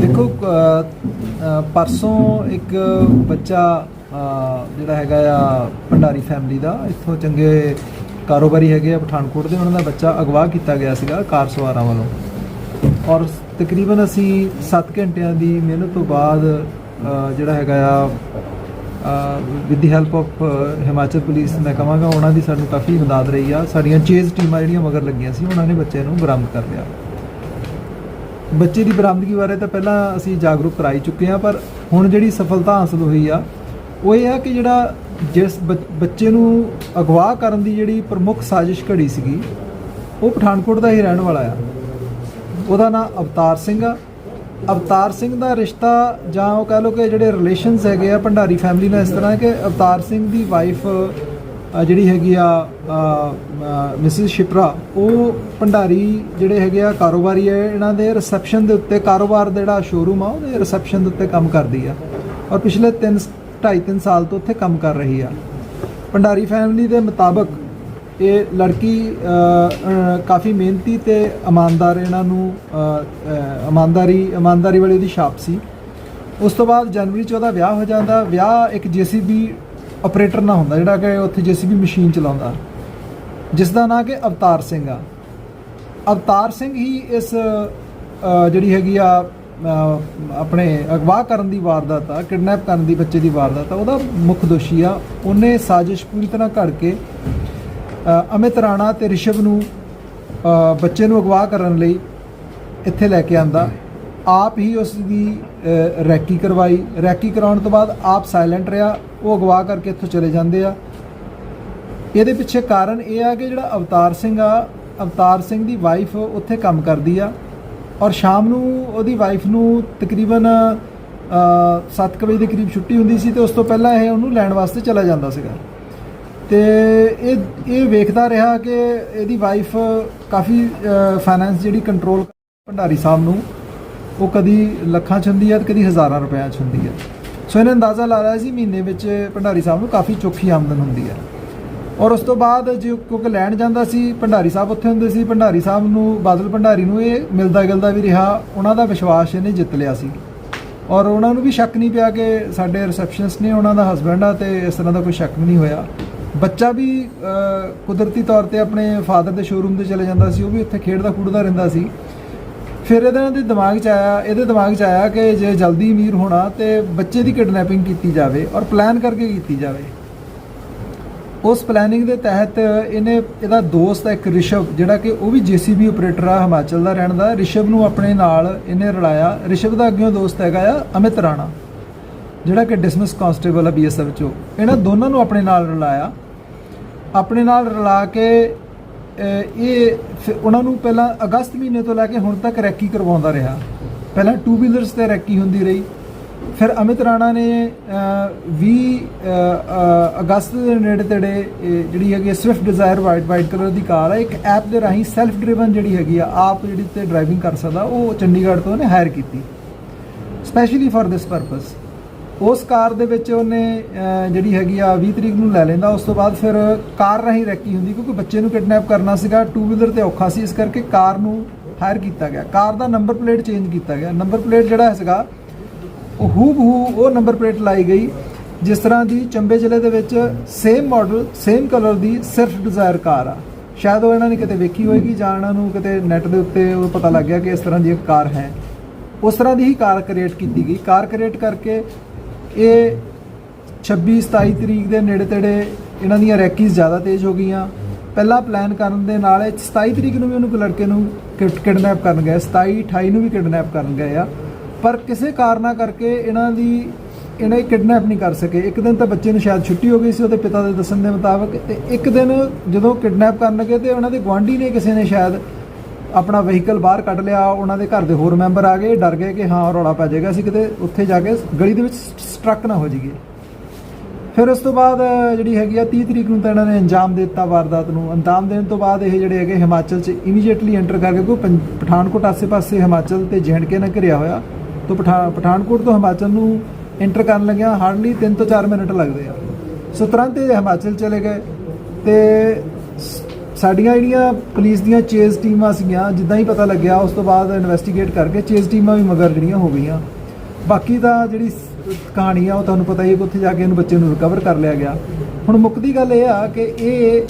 ਦੇਖੋ ਪਰਸੋਂ ਇੱਕ ਬੱਚਾ ਜਿਹੜਾ ਹੈਗਾ ਆ ਭੰਡਾਰੀ ਫੈਮਿਲੀ ਦਾ, ਇੱਥੋਂ ਚੰਗੇ ਕਾਰੋਬਾਰੀ ਹੈਗੇ ਆ ਪਠਾਨਕੋਟ ਦੇ, ਉਹਨਾਂ ਦਾ ਬੱਚਾ ਅਗਵਾ ਕੀਤਾ ਗਿਆ ਸੀਗਾ ਕਾਰ ਸਵਾਰਾਂ ਵੱਲੋਂ। ਔਰ ਤਕਰੀਬਨ ਅਸੀਂ 7 ਘੰਟਿਆਂ ਦੀ ਮਿਹਨਤ ਤੋਂ ਬਾਅਦ ਜਿਹੜਾ ਹੈਗਾ ਆ with the help of Himachal police, ਮੈਂ ਕਹਾਂਗਾ, ਉਹਨਾਂ ਦੀ ਸਾਨੂੰ ਕਾਫੀ ਮਦਦ ਰਹੀ ਆ। ਸਾਡੀਆਂ ਚੇਜ਼ ਟੀਮਾਂ ਜਿਹੜੀਆਂ ਮਗਰ ਲੱਗੀਆਂ ਸੀ, ਉਹਨਾਂ ਨੇ ਬੱਚੇ ਨੂੰ ਬਰਾਮਦ ਕਰ ਲਿਆ। ਬੱਚੇ ਦੀ ਬਰਾਮਦਗੀ ਬਾਰੇ ਤਾਂ ਪਹਿਲਾਂ ਅਸੀਂ ਜਾਗਰੂਕ ਕਰਾਈ ਚੁੱਕੇ ਹਾਂ, ਪਰ ਹੁਣ ਜਿਹੜੀ ਸਫਲਤਾ ਹਾਸਲ ਹੋਈ ਆ, ਉਹ ਇਹ ਆ ਕਿ ਜਿਹੜਾ ਜਿਸ ਬੱਚ- ਬੱਚੇ ਨੂੰ ਅਗਵਾ ਕਰਨ ਦੀ ਜਿਹੜੀ ਪ੍ਰਮੁੱਖ ਸਾਜ਼ਿਸ਼ ਘੜੀ ਸੀਗੀ, ਉਹ ਪਠਾਨਕੋਟ ਦਾ ਹੀ ਰਹਿਣ ਵਾਲਾ ਆ। ਉਹਦਾ ਨਾਮ ਅਵਤਾਰ ਸਿੰਘ ਆ। ਅਵਤਾਰ ਸਿੰਘ ਦਾ ਰਿਸ਼ਤਾ ਜਾਂ ਉਹ ਕਹ ਲਓ ਕਿ ਜਿਹੜੇ ਰਿਲੇਸ਼ਨਸ ਹੈਗੇ ਆ ਭੰਡਾਰੀ ਫੈਮਿਲੀ ਨਾਲ ਇਸ ਤਰ੍ਹਾਂ ਕਿ ਅਵਤਾਰ ਸਿੰਘ ਦੀ ਵਾਈਫ ਜਿਹੜੀ ਹੈਗੀ ਆ ਮਿਸਿਸ ਸ਼ਿਪਰਾ ਉਹ ਭੰਡਾਰੀ ਜਿਹੜੇ ਹੈਗੇ ਆ ਕਾਰੋਬਾਰੀ ਹੈ ਇਹਨਾਂ ਦੇ ਰਿਸੈਪਸ਼ਨ ਦੇ ਉੱਤੇ ਕਾਰੋਬਾਰ ਦਾ ਜਿਹੜਾ ਸ਼ੋਰੂਮ ਆ, ਉਹਦੇ ਰਿਸੈਪਸ਼ਨ ਦੇ ਉੱਤੇ ਕੰਮ ਕਰਦੀ ਆ। ਔਰ ਪਿਛਲੇ 3 2.5 3 ਸਾਲ ਤੋਂ ਉੱਥੇ ਕੰਮ ਕਰ ਰਹੀ ਆ। ਭੰਡਾਰੀ ਫੈਮਿਲੀ ਦੇ ਮੁਤਾਬਕ ਇਹ ਲੜਕੀ ਕਾਫੀ ਮਿਹਨਤੀ ਤੇ ਇਮਾਨਦਾਰ ਇਹਨਾਂ ਨੂੰ ਇਮਾਨਦਾਰੀ ਇਮਾਨਦਾਰੀ ਵਾਲੀ ਉਹਦੀ ਛਾਪ ਸੀ। ਉਸ ਤੋਂ ਬਾਅਦ ਜਨਵਰੀ 'ਚ ਉਹਦਾ ਵਿਆਹ ਹੋ ਜਾਂਦਾ। ਵਿਆਹ ਇੱਕ ਜੀਸੀਬੀ ਆਪਰੇਟਰ ਨਾਲ ਹੁੰਦਾ, ਜਿਹੜਾ ਕਿ ਉੱਥੇ ਜੀਸੀਬੀ ਮਸ਼ੀਨ ਚਲਾਉਂਦਾ। ਜਿਸ ਦਾ ਨਾਂ ਕਿ ਅਵਤਾਰ ਸਿੰਘ ਆ। ਅਵਤਾਰ ਸਿੰਘ ਹੀ ਇਸ ਜਿਹੜੀ ਹੈਗੀ ਆ ਆਪਣੇ ਅਗਵਾ ਕਰਨ ਦੀ ਵਾਰਦਾਤ ਆ, ਕਿਡਨੈਪ ਕਰਨ ਦੀ ਬੱਚੇ ਦੀ ਵਾਰਦਾਤ ਆ, ਉਹਦਾ ਮੁੱਖ ਦੋਸ਼ੀ ਆ। ਉਹਨੇ ਸਾਜ਼ਿਸ਼ ਪੂਰੀ ਤਰ੍ਹਾਂ ਘੜ ਕੇ ਅਮਿਤ ਰਾਣਾ ਤੇ ਰਿਸ਼ਵ ਨੂੰ ਬੱਚੇ ਨੂੰ ਅਗਵਾ ਕਰਨ ਲਈ ਇੱਥੇ ਲੈ ਕੇ ਆਂਦਾ। ਆਪ ਹੀ ਉਸ ਦੀ ਰੈਕੀ ਕਰਵਾਈ। ਰੈਕੀ ਕਰਾਉਣ ਤੋਂ ਬਾਅਦ ਆਪ ਸਾਇਲੈਂਟ ਰਿਹਾ। ਉਹ ਅਗਵਾ ਕਰਕੇ ਇੱਥੋਂ ਚਲੇ ਜਾਂਦੇ ਆ। ਇਹਦੇ ਪਿੱਛੇ ਕਾਰਨ ਇਹ ਆ ਕਿ ਜਿਹੜਾ ਅਵਤਾਰ ਸਿੰਘ ਆ, ਅਵਤਾਰ ਸਿੰਘ ਦੀ ਵਾਈਫ ਉੱਥੇ ਕੰਮ ਕਰਦੀ ਆ। ਔਰ ਸ਼ਾਮ ਨੂੰ ਉਹਦੀ ਵਾਈਫ ਨੂੰ ਤਕਰੀਬਨ 7 ਵਜੇ ਦੇ ਕਰੀਬ ਛੁੱਟੀ ਹੁੰਦੀ ਸੀ ਤੇ ਉਸ ਤੋਂ ਪਹਿਲਾਂ ਇਹ ਉਹਨੂੰ ਲੈਣ ਵਾਸਤੇ ਚਲਾ ਜਾਂਦਾ ਸੀਗਾ। ਤੇ ਇਹ ਇਹ ਵੇਖਦਾ ਰਿਹਾ ਕਿ ਇਹਦੀ ਵਾਈਫ ਕਾਫੀ ਫਾਈਨੈਂਸ ਜਿਹੜੀ ਕੰਟਰੋਲ ਭੰਡਾਰੀ ਸਾਹਿਬ ਨੂੰ ਉਹ ਕਦੀ ਲੱਖਾਂ ਚ ਹੁੰਦੀ ਹੈ ਤੇ ਕਦੀ ਹਜ਼ਾਰਾਂ ਰੁਪਇਆਂ ਚ ਹੁੰਦੀ ਹੈ। ਸੋ ਇਹਨੇ ਅੰਦਾਜ਼ਾ ਲਾ ਲਿਆ ਸੀ ਮਹੀਨੇ ਵਿੱਚ ਭੰਡਾਰੀ ਸਾਹਿਬ ਨੂੰ ਕਾਫੀ ਚੋਖੀ ਆਮਦਨ ਹੁੰਦੀ ਹੈ। ਔਰ ਉਸ ਤੋਂ ਬਾਅਦ ਜੇ ਕਿਉਂਕਿ ਲੈਣ ਜਾਂਦਾ ਸੀ, ਭੰਡਾਰੀ ਸਾਹਿਬ ਉੱਥੇ ਹੁੰਦੇ ਸੀ, ਭੰਡਾਰੀ ਸਾਹਿਬ ਨੂੰ, ਬਾਦਲ ਭੰਡਾਰੀ ਨੂੰ ਇਹ ਮਿਲਦਾ ਗਿਲਦਾ ਵੀ ਰਿਹਾ, ਉਹਨਾਂ ਦਾ ਵਿਸ਼ਵਾਸ ਇਹਨੇ ਜਿੱਤ ਲਿਆ ਸੀ। ਔਰ ਉਹਨਾਂ ਨੂੰ ਵੀ ਸ਼ੱਕ ਨਹੀਂ ਪਿਆ ਕਿ ਸਾਡੇ ਰਿਸੈਪਸ਼ਨਿਸਟ ਨੇ ਉਹਨਾਂ ਦਾ ਹਸਬੰਡ ਆ ਤੇ ਇਸ ਤਰ੍ਹਾਂ ਦਾ ਕੋਈ ਸ਼ੱਕ ਵੀ ਨਹੀਂ ਹੋਇਆ। ਬੱਚਾ ਵੀ ਕੁਦਰਤੀ ਤੌਰ ਤੇ ਆਪਣੇ ਫਾਦਰ ਦੇ ਸ਼ੋਰੂਮ ਤੇ ਚਲੇ ਜਾਂਦਾ ਸੀ, ਉਹ ਵੀ ਉੱਥੇ ਖੇਡਦਾ ਖੂਡਦਾ ਰਹਿੰਦਾ ਸੀ। ਫਿਰ ਇਹਦੇ ਦੇ ਦਿਮਾਗ 'ਚ ਆਇਆ, ਇਹਦੇ ਦਿਮਾਗ 'ਚ ਆਇਆ ਕਿ ਜੇ ਜਲਦੀ ਅਮੀਰ ਹੋਣਾ ਤੇ ਬੱਚੇ ਦੀ ਕਿਡਨੈਪਿੰਗ ਕੀਤੀ ਜਾਵੇ ਔਰ ਪਲਾਨ ਕਰਕੇ ਕੀਤੀ ਜਾਵੇ। ਉਸ ਪਲੈਨਿੰਗ ਦੇ ਤਹਿਤ ਇਹਨੇ, ਇਹਦਾ ਦੋਸਤ ਹੈ ਇੱਕ ਰਿਸ਼ਵ, ਜਿਹੜਾ ਕਿ ਉਹ ਵੀ ਜੀਸੀਬੀ ਆਪਰੇਟਰ ਆ, ਹਿਮਾਚਲ ਦਾ ਰਹਿਣ ਦਾ। ਰਿਸ਼ਵ ਨੂੰ ਆਪਣੇ ਨਾਲ ਇਹਨੇ ਰਲਾਇਆ। ਰਿਸ਼ਵ ਦਾ ਅੱਗਿਓਂ ਦੋਸਤ ਹੈਗਾ ਆ, ਅਮਿਤ ਰਾਣਾ, ਜਿਹੜਾ ਕਿ ਡਿਸਮਿਸ ਕਾਂਸਟੇਬਲ ਆ ਬੀਐਸਐਫ ਚੋਂ। ਇਹਨਾਂ ਦੋਨਾਂ ਨੂੰ ਆਪਣੇ ਨਾਲ ਰਲਾਇਆ। ਆਪਣੇ ਨਾਲ ਰਲਾ ਕੇ ਇਹ ਫਿਰ ਉਹਨਾਂ ਨੂੰ ਪਹਿਲਾਂ ਅਗਸਤ ਮਹੀਨੇ ਤੋਂ ਲੈ ਕੇ ਹੁਣ ਤੱਕ ਰੈਕੀ ਕਰਵਾਉਂਦਾ ਰਿਹਾ। ਪਹਿਲਾਂ ਟੂ ਵੀਲਰਸ ਤੇ ਰੈਕੀ ਹੁੰਦੀ ਰਹੀ। ਫਿਰ ਅਮਿਤ ਰਾਣਾ ਨੇ ਅਹ, 20 ਅਗਸਤ ਦੇ ਨੇੜੇ ਤੇੜੇ ਇਹ ਜਿਹੜੀ ਹੈਗੀ Swift Dzire white white colour ਦੀ ਕਾਰ ਹੈ ਇੱਕ ਐਪ ਦੇ ਰਾਹੀਂ ਸੈਲਫ ਡਰਿਵਨ ਜਿਹੜੀ ਹੈਗੀ ਆ ਆਪ ਜਿਹੜੀ ਤੇ ਡਰਾਈਵਿੰਗ ਕਰ ਸਕਦਾ ਉਹ ਚੰਡੀਗੜ੍ਹ ਤੋਂ ਉਹਨੇ ਹਾਇਰ ਕੀਤੀ। ਸਪੈਸ਼ਲੀ ਫॉर ਦਿਸ ਪਰਪਸ ਉਸ ਕਾਰ ਦੇ ਵਿੱਚ ਉਹਨੇ ਜਿਹੜੀ ਹੈਗੀ ਆ 20 ਤਰੀਕ ਨੂੰ ਲੈ ਲੈਂਦਾ। ਉਸ ਤੋਂ ਬਾਅਦ ਫਿਰ ਕਾਰ ਰਾਹੀਂ ਰੈਕੀ ਹੁੰਦੀ, ਕਿਉਂਕਿ ਬੱਚੇ ਨੂੰ ਕਿਡਨੈਪ ਕਰਨਾ ਸੀਗਾ। ਟੂ ਵੀਲਰ ਤੇ ਔਖਾ ਸੀ, ਇਸ ਕਰਕੇ ਕਾਰ ਨੂੰ ਹਾਇਰ ਕੀਤਾ ਗਿਆ। ਕਾਰ ਦਾ ਨੰਬਰ ਪਲੇਟ ਚੇਂਜ ਕੀਤਾ ਗਿਆ। ਨੰਬਰ ਪਲੇਟ ਜਿਹੜਾ ਸੀਗਾ, ਉਹ ਹੂ ਬਹੂ ਉਹ ਨੰਬਰ ਪਲੇਟ ਲਾਈ ਗਈ, ਜਿਸ ਤਰ੍ਹਾਂ ਦੀ ਚੰਬੇ ਜ਼ਿਲ੍ਹੇ ਦੇ ਵਿੱਚ ਸੇਮ ਮਾਡਲ ਸੇਮ ਕਲਰ ਦੀ ਸਿਰਫ ਡਿਜ਼ਾਇਰ ਕਾਰ ਆ। ਸ਼ਾਇਦ ਉਹ ਇਹਨਾਂ ਨੇ ਕਿਤੇ ਵੇਖੀ ਹੋਏਗੀ ਜਾਂ ਇਹਨਾਂ ਨੂੰ ਕਿਤੇ ਨੈਟ ਦੇ ਉੱਤੇ ਉਹ ਪਤਾ ਲੱਗ ਗਿਆ ਕਿ ਇਸ ਤਰ੍ਹਾਂ ਦੀ ਇੱਕ ਕਾਰ ਹੈ। ਉਸ ਤਰ੍ਹਾਂ ਦੀ ਹੀ ਕਾਰ ਕ੍ਰੀਏਟ ਕੀਤੀ ਗਈ। ਕਾਰ ਕ੍ਰੀਏਟ ਕਰਕੇ ਇਹ 26 27 ਤਰੀਕ ਦੇ ਨੇੜੇ ਤੇੜੇ ਇਹਨਾਂ ਦੀਆਂ ਰੈਕੀਜ਼ ਜ਼ਿਆਦਾ ਤੇਜ਼ ਹੋ ਗਈਆਂ। ਪਹਿਲਾ ਪਲਾਨ ਕਰਨ ਦੇ ਨਾਲ ਇਹ 27 ਤਰੀਕ ਨੂੰ ਵੀ ਉਹਨੂੰ ਇੱਕ ਲੜਕੇ ਨੂੰ ਕਿਡਨੈਪ ਕਰਨ ਗਏ 27 28 ਨੂੰ ਵੀ ਕਿਡਨੈਪ ਕਰਨ ਗਏ ਆ। ਪਰ ਕਿਸੇ ਕਾਰਨਾ ਕਰਕੇ ਇਹਨਾਂ ਦੀ ਇਹਨਾਂ ਕਿਡਨੈਪ ਨਹੀਂ ਕਰ ਸਕੇ। ਇੱਕ ਦਿਨ ਤਾਂ ਬੱਚੇ ਨੂੰ ਸ਼ਾਇਦ ਛੁੱਟੀ ਹੋ ਗਈ ਸੀ, ਉਹਦੇ ਪਿਤਾ ਦੇ ਦੱਸਣ ਦੇ ਮੁਤਾਬਕ, ਤੇ ਇੱਕ ਦਿਨ ਜਦੋਂ ਕਿਡਨੈਪ ਕਰਨ ਲੱਗੇ ਤੇ ਉਹਨਾਂ ਦੇ ਗੁਆਂਢੀ ਨੇ ਕਿਸੇ ਨੇ ਸ਼ਾਇਦ ਆਪਣਾ ਵਹੀਕਲ ਬਾਹਰ ਕੱਢ ਲਿਆ, ਉਹਨਾਂ ਦੇ ਘਰ ਦੇ ਹੋਰ ਮੈਂਬਰ ਆ ਗਏ, ਡਰ ਗਏ ਕਿ ਹਾਂ ਰੌਲਾ ਪੈ ਜਾਏਗਾ, ਅਸੀਂ ਕਿਤੇ ਉੱਥੇ ਜਾ ਕੇ ਗਲੀ ਦੇ ਵਿੱਚ ਸਟਰਕ ਨਾ ਹੋ ਜਾਈਏ। ਫਿਰ ਉਸ ਤੋਂ ਬਾਅਦ ਜਿਹੜੀ ਹੈਗੀ ਆ 30 ਤਰੀਕ ਨੂੰ ਤਾਂ ਇਹਨਾਂ ਨੇ ਅੰਜਾਮ ਦੇ ਦਿੱਤਾ ਵਾਰਦਾਤ ਨੂੰ। ਅੰਜਾਮ ਦੇਣ ਤੋਂ ਬਾਅਦ ਇਹ ਜਿਹੜੇ ਹੈਗੇ ਹਿਮਾਚਲ 'ਚ ਇਮੀਡੀਏਟਲੀ ਐਂਟਰ ਕਰਕੇ ਕੋਈ ਪੰ- ਪਠਾਨਕੋਟ ਆਸੇ-ਪਾਸੇ ਹਿਮਾਚਲ ਤੇ ਕੇ ਨਾਲ ਘਿਰਿਆ ਹੋਇਆ। ਤੋਂ ਪਠਾ- ਪਠਾਨਕੋਟ ਤੋਂ ਹਿਮਾਚਲ ਨੂੰ ਐਂਟਰ ਕਰਨ ਲੱਗਿਆ ਹਾਰਡਲੀ 3 ਤੋਂ 4 ਮਿੰਟ ਲੱਗਦੇ ਆ। ਸੋ ਤੁਰੰਤ ਇਹ ਹਿਮਾਚਲ ਚਲੇ ਗਏ ਤੇ ਸ- ਸਾਡੀਆਂ ਜਿਹੜੀਆਂ ਪੁਲਿਸ ਦੀਆਂ ਚੇਜ਼ ਟੀਮਾਂ ਸੀਗੀਆਂ, ਜਿੱਦਾਂ ਹੀ ਪਤਾ ਲੱਗਿਆ, ਉਸ ਤੋਂ ਬਾਅਦ ਇਨਵੈਸਟੀਗੇਟ ਕਰਕੇ ਚੇਜ਼ ਟੀਮਾਂ ਵੀ ਮਗਰ ਜਿਹੜੀਆਂ ਹੋ ਗਈਆਂ। ਬਾਕੀ ਤਾਂ ਜਿਹੜੀ ਕਹਾਣੀ ਆ, ਉਹ ਤੁਹਾਨੂੰ ਪਤਾ ਹੀ ਹੈ ਕਿ ਉੱਥੇ ਜਾ ਕੇ ਇਹਨੂੰ ਬੱਚੇ ਨੂੰ ਰਿਕਵਰ ਕਰ ਲਿਆ ਗਿਆ। ਹੁਣ ਮੁੱਕਦੀ ਗੱਲ ਇਹ ਆ ਕਿ ਇਹ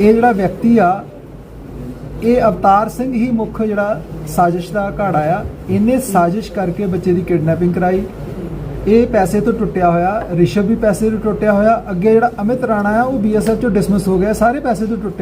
ਇਹ ਜਿਹੜਾ ਵਿਅਕਤੀ ਆ, ਇਹ ਅਵਤਾਰ ਸਿੰਘ ਹੀ ਮੁੱਖ ਜਿਹੜਾ ਸਾਜ਼ਿਸ਼ ਦਾ ਘਾੜਾ ਆ। ਇਹਨੇ ਸਾਜ਼ਿਸ਼ ਕਰਕੇ ਬੱਚੇ ਦੀ ਕਿਡਨੈਪਿੰਗ ਕਰਾਈ। ਇਹ ਪੈਸੇ ਤੋਂ ਟੁੱਟਿਆ ਹੋਇਆ, ਰਿਸ਼ਵ ਵੀ ਪੈਸੇ ਤੋਂ ਟੁੱਟਿਆ ਹੋਇਆ, ਅੱਗੇ ਜਿਹੜਾ ਅਮਿਤ ਰਾਣਾ ਆ, ਉਹ ਬੀਐਸਐਫ ਚੋਂ ਡਿਸਮਿਸ ਹੋ ਗਿਆ, ਸਾਰੇ ਪੈਸੇ ਤੋਂ ਟੁੱਟੇ